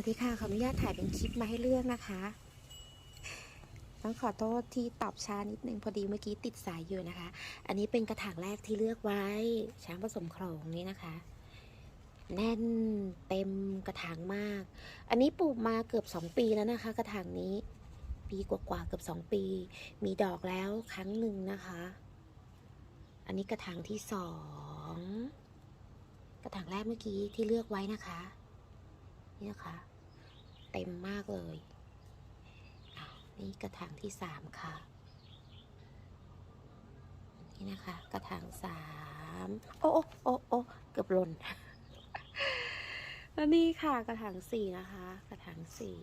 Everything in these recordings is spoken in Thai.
วัสดีค่ะ ขออนุญาตถ่ายเป็นคลิปมาให้เลือกนะคะ ต้องขอโทษที่ตอบช้านิดนึงพอดีเมื่อกี้ติดสายอยู่นะคะ อันนี้เป็นกระถางแรกที่เลือกไว้ ช้างผสมโขลงนี้นะคะ แน่นเต็มกระถางมาก อันนี้ปลูกมาเกือบ 2 ปีแล้วนะคะ กระถางนี้ ปีกว่าๆเกือบ 2 ปี มีดอกแล้วครั้งหนึ่งนะคะ อันนี้กระถางที่สองกระถางแรกเมื่อกี้ที่เลือกไว้นะคะ นี่นะคะ เต็มมากเลย นี่กระถางที่สามค่ะ นี่นะคะ กระถางสามโอ้โอ้โอ้โอ้เกือบหล่นแล้วนี่ค่ะกระถางสี่นะคะ กระถางสี่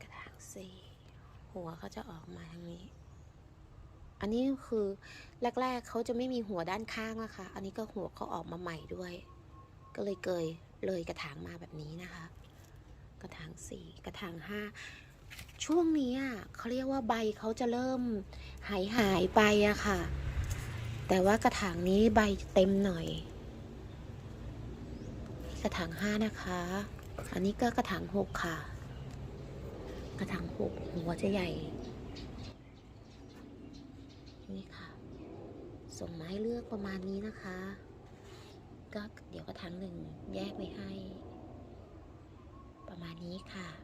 กระถางสี่หัวเขาจะออกมาทางนี้ อันนี้คือแรก ๆเขาจะไม่มีหัวด้านข้างนะคะ อันนี้ก็หัวเขาออกมาใหม่ด้วย ก็เลยเกยเลยกระถางมาแบบนี้นะคะ กระถางสี่กระถางห้าช่วงนี้อะเขาเรียกว่าใบเขาจะเริ่มหายหายไปอะค่ะ แต่ว่ากระถางนี้ใบเต็มหน่อย กระถางห้านะคะ อันนี้ก็กระถางหกค่ะ กระถางหกหัวจะใหญ่ นี่ค่ะ ส่งมาให้เลือกประมาณนี้นะคะ ก็เดี๋ยวกระถางหนึ่งแยกไว้ให้ ประมาณนี้ค่ะ